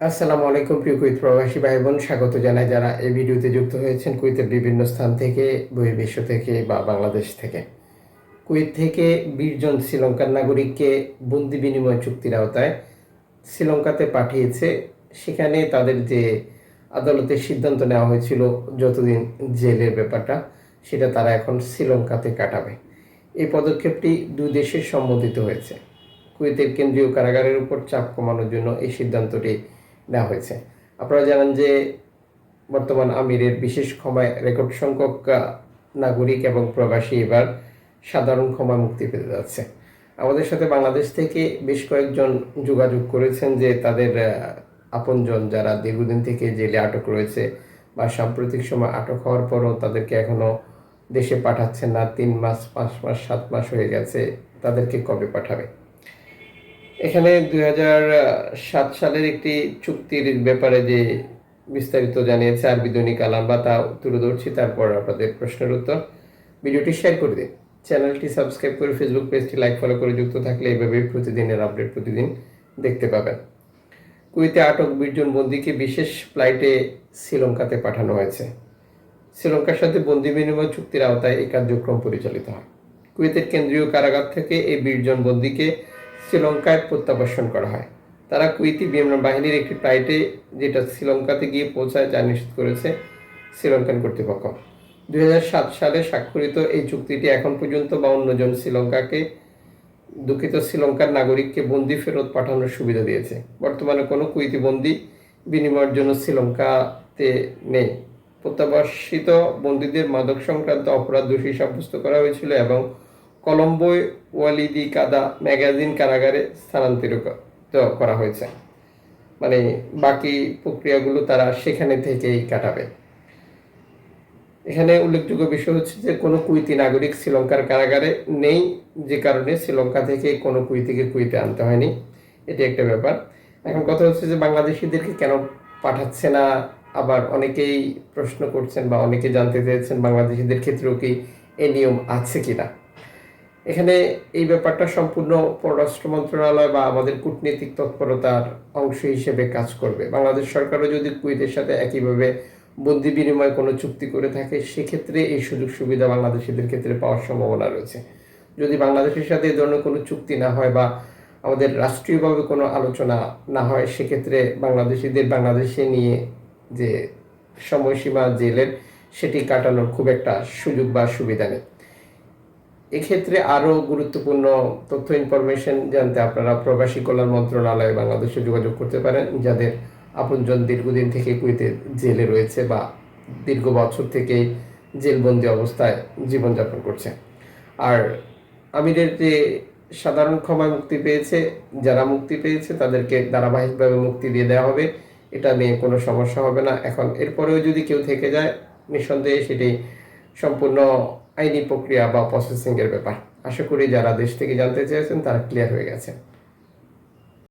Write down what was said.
আসসালামু আলাইকুম প্রিয় কুইত প্রবাসী ভাই বোন স্বাগত জানাই যারা এই ভিডিওতে যুক্ত হয়েছেন কুইতের বিভিন্ন স্থান থেকে, বহির্বিশ্ব থেকে বা বাংলাদেশ থেকে। কুইত থেকে বিশজন শ্রীলঙ্কার নাগরিককে বন্দি বিনিময় চুক্তির আওতায় শ্রীলঙ্কাতে পাঠিয়েছে। সেখানে তাদের যে আদালতের সিদ্ধান্ত নেওয়া হয়েছিল যতদিন জেলের ব্যাপারটা, সেটা তারা এখন শ্রীলঙ্কাতে কাটাবে। এই পদক্ষেপটি দুই দেশের সম্মতিত হয়েছে। কুয়েতের কেন্দ্রীয় কারাগারের উপর চাপ কমানোর জন্য এই সিদ্ধান্তটি নেওয়া হয়েছে। আপনারা জানেন যে বর্তমান আমিরের বিশেষ ক্ষমায় রেকর্ড সংখ্যক নাগরিক এবং প্রবাসী এবার সাধারণ ক্ষমা মুক্তি পেতে যাচ্ছে। আমাদের সাথে বাংলাদেশ থেকে বেশ কয়েকজন যোগাযোগ করেছেন যে তাদের আপনজন যারা দীর্ঘদিন থেকে জেলে আটক রয়েছে বা সাম্প্রতিক সময় আটক হওয়ার পরও তাদেরকে এখনও দেশে পাঠাচ্ছেন না, তিন মাস, পাঁচ মাস, সাত মাস হয়ে গেছে, তাদেরকে কবে পাঠাবে? এখানে দুই সাত সালের একটি চুক্তির ব্যাপারে যে বিস্তারিত জানিয়েছে আরবি দৈনিক আলাম বা তা তুলে ধরছি তারপর আপনাদের প্রশ্নের উত্তর। ভিডিওটি শেয়ার করে দিন। চ্যানেলটি সাবস্ক্রাইব করে ফেসবুক পেজটি লাইক, ফলো করে যুক্ত থাকলে এভাবে প্রতিদিনের আপডেট প্রতিদিন দেখতে পাবেন। কুয়েতে আটক বিশজন বন্দীকে বিশেষ ফ্লাইটে শ্রীলঙ্কাতে পাঠানো হয়েছে। শ্রীলঙ্কার সাথে বন্দি বিনিময় চুক্তির আওতায় এই কার্যক্রম পরিচালিত হয়। কুয়েতের কেন্দ্রীয় কারাগার থেকে এই বিশজন বন্দীকে শ্রীলঙ্কায় প্রত্যাবর্ষণ করা হয়। তারা কুইতি বিমান বাহিনীর একটি ফ্লাইটে যেটা শ্রীলঙ্কাতে গিয়ে পৌঁছায় যা নিশ্চিত করেছে শ্রীলঙ্কান কর্তৃপক্ষ। দুই হাজার সাত সালে স্বাক্ষরিত এই চুক্তিটি এখন পর্যন্ত বাউন্ন জন শ্রীলঙ্কাকে, দুঃখিত শ্রীলঙ্কার নাগরিককে বন্দি ফেরত পাঠানোর সুবিধা দিয়েছে। বর্তমানে কোনো কুইতি বন্দি বিনিময়ের জন্য শ্রীলঙ্কাতে নেই। প্রত্যাবাসিত বন্দীদের মাদক সংক্রান্ত অপরাধ দোষী সাব্যস্ত করা হয়েছিল এবং কলম্বোয় ওয়ালিদি কাদা ম্যাগাজিন কারাগারে স্থানান্তরিত করা হয়েছে। মানে বাকি প্রক্রিয়াগুলো তারা সেখানে থেকেই কাটাবে। এখানে উল্লেখযোগ্য বিষয় হচ্ছে যে কোনো কুইতি নাগরিক শ্রীলঙ্কার কারাগারে নেই, যে কারণে শ্রীলঙ্কা থেকে কোনো কুইতিকে কুইতে আনতে হয়নি। এটি একটা ব্যাপার। এখন কথা হচ্ছে যে বাংলাদেশিদেরকে কেন পাঠাচ্ছে না? আবার অনেকেই প্রশ্ন করছেন বা অনেকে জানতে চেয়েছেন বাংলাদেশিদের ক্ষেত্রেও কি এই নিয়ম আছে কিনা? এখানে এই ব্যাপারটা সম্পূর্ণ পররাষ্ট্র মন্ত্রণালয় বা আমাদের কূটনীতিক তৎপরতার অংশ হিসেবে কাজ করবে। বাংলাদেশ সরকারও যদি কুয়েতের সাথে একইভাবে বন্দি বিনিময় কোনো চুক্তি করে থাকে, সেক্ষেত্রে এই সুযোগ সুবিধা বাংলাদেশিদের ক্ষেত্রে পাওয়ার সম্ভাবনা রয়েছে। যদি বাংলাদেশের সাথে এই ধরনের কোনো চুক্তি না হয় বা আমাদের রাষ্ট্রীয়ভাবে কোনো আলোচনা না হয়, সেক্ষেত্রে বাংলাদেশিদের বাংলাদেশে নিয়ে যে সময়সীমা জেলের, সেটি কাটানোর খুব একটা সুযোগ বা সুবিধা নেই। এক্ষেত্রে আরও গুরুত্বপূর্ণ তথ্য ইনফরমেশন জানতে আপনারা প্রবাসী কল্যাণ মন্ত্রণালয়ে বাংলাদেশে যোগাযোগ করতে পারেন, যাদের আপনজন দীর্ঘদিন থেকে কুয়েতে জেলে রয়েছে বা দীর্ঘ বছর থেকে জেলবন্দি অবস্থায় জীবনযাপন করছে। আর আমিরের যে সাধারণ ক্ষমায় মুক্তি পেয়েছে, যারা মুক্তি পেয়েছে, তাদেরকে ধারাবাহিকভাবে মুক্তি দিয়ে দেওয়া হবে। এটা নিয়ে কোনো সমস্যা হবে না। এখন এরপরেও যদি কেউ থেকে যায়, নিঃসন্দেহে সেটি সম্পূর্ণ আইনি প্রক্রিয়া বা প্রসেসিংয়ের ব্যাপার। আশা করি যারা দেশ থেকে জানতে চেয়েছেন, তারা ক্লিয়ার হয়ে গেছে।